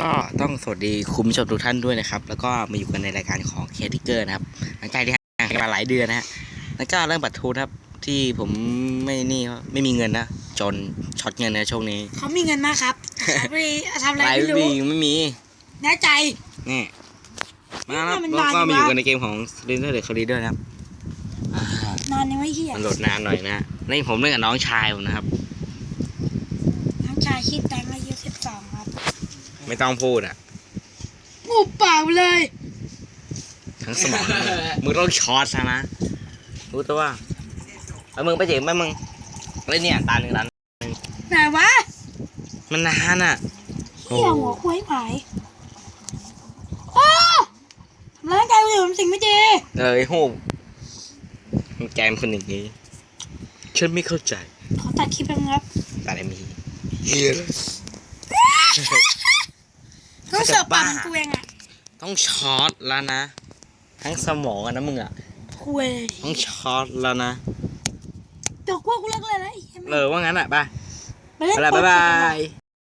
ก็ต้องสวัสดีคุณผู้ชมทุกท่านด้วยนะครับ แล้วก็มาอยู่กันในรายการของเคทิเกอร์นะครับหลังจากที่ห่างกันมาหลายเดือนนะฮะแล้วก็เรื่องบัตรทูนะครับที่ผมไม่นี่ไม่มีเงินนะจนช็อตเงินในช่วงนี้เขามีเงินมากครับเขาไปทำอะไรไลไม่ฟ์รู้บีไม่มีแน่ใจนี่มาครับมันแล้วนานก็อยู่มาอยู่วะกันในเกมของเรนเดอร์เดอะคาริเดอร์นะครับอ่านอนยังไม่เหี้ยมันโหลดนานหน่อยนะนี่ผมเล่นกับน้องชายผมนะครับน้องชายคิดแตงอายุสิบสองครับ ไม่ไม่ต้องพูดอะงูเปล่าเลย ทั้งสมองทั้งมือมึงต้องช็อตซะนะ รู้ตัวว่าแล้วมึงไปเจ๋งไหมมึงเล่นเนี่ยตาหนึ่งล้านไหนวะมันนานอะเหี้ยหัวคุยหายโอ้ทำร้ายร่างกายคนอื่นเป็นสิ่งไม่ดีเออไอ้หูมึงแกมคนอย่างนี้ ฉันไม่เข้าใจ ขอตัดคลิปแป๊บนึงครับแต่ไอ้มี เขาเสิร์ฟปากมันกูเองอะต้องช็อตแล้วนะ ทั้งสมองอะนะมึงอะคุยต้องช็อตแล้วนะเดี๋ยวกูว่ากูเลิกเลยนะไอ้เหี้ยเออว่างั้นอะไปไปเล่นไปละโป๊บ๊ายกบาย